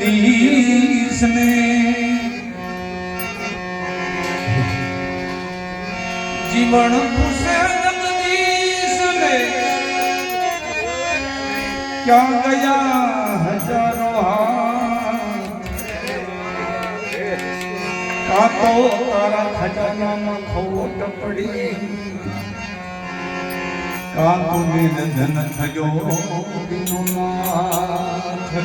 જગદીશ ને જીવન ખુશે જગદીશ ને ક્યાં ગયા હજારો હા તો તારા ખજાનામાં ખોટ પડી કાકુ નિરંજન થયો વિનુનાથ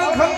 Welcome.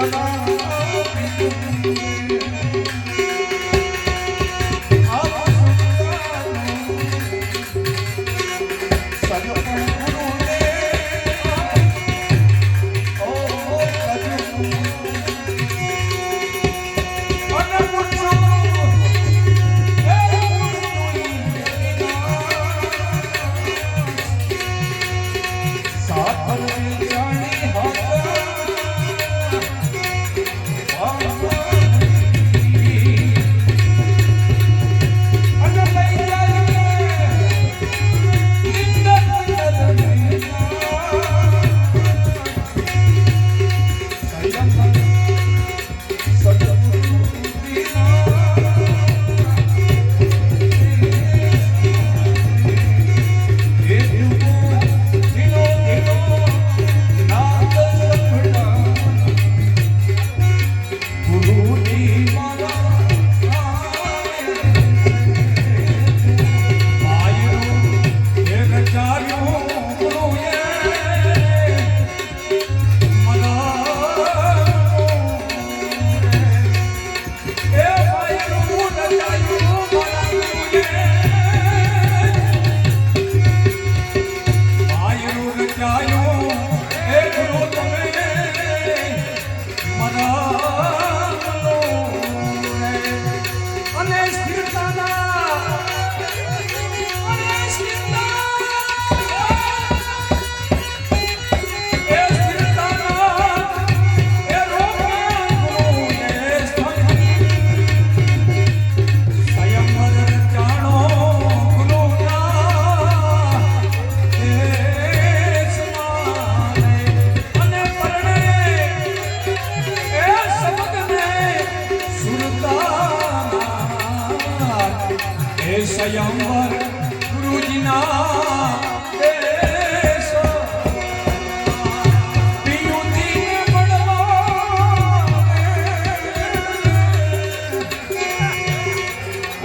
Oh,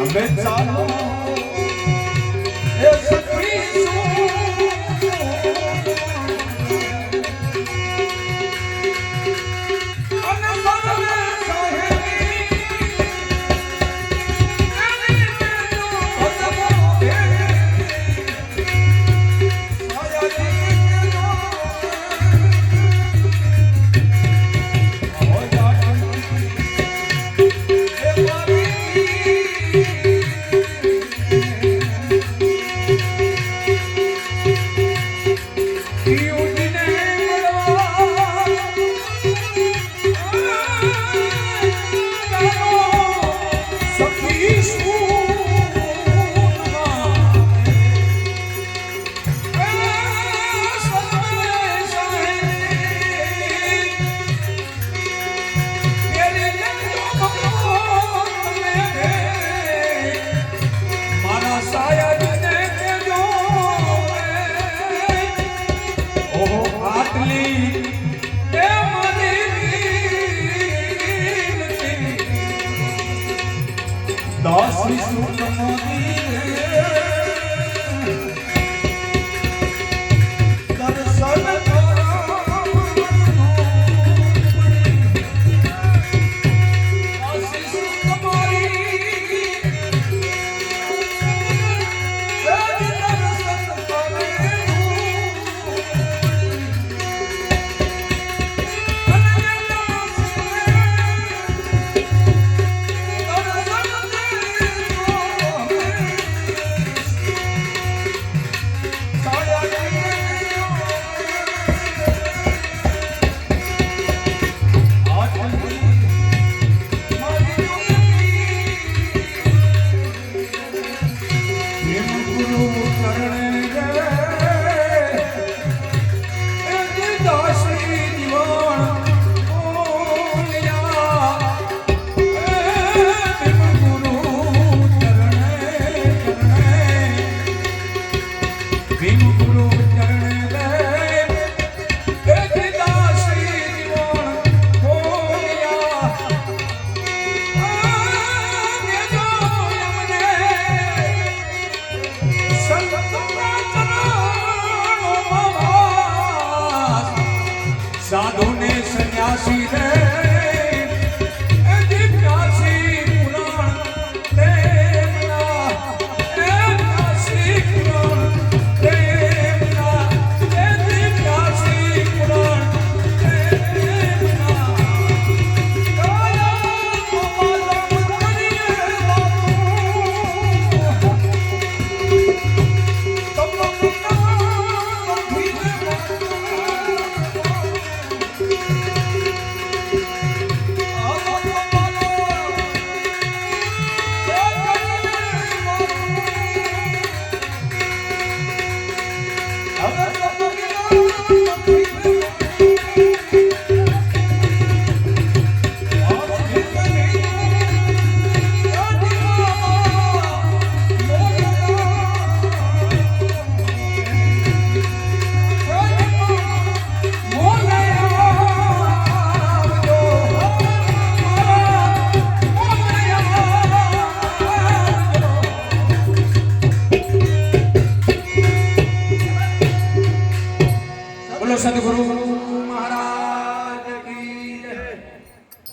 હવે ચાલો Holy Spirit.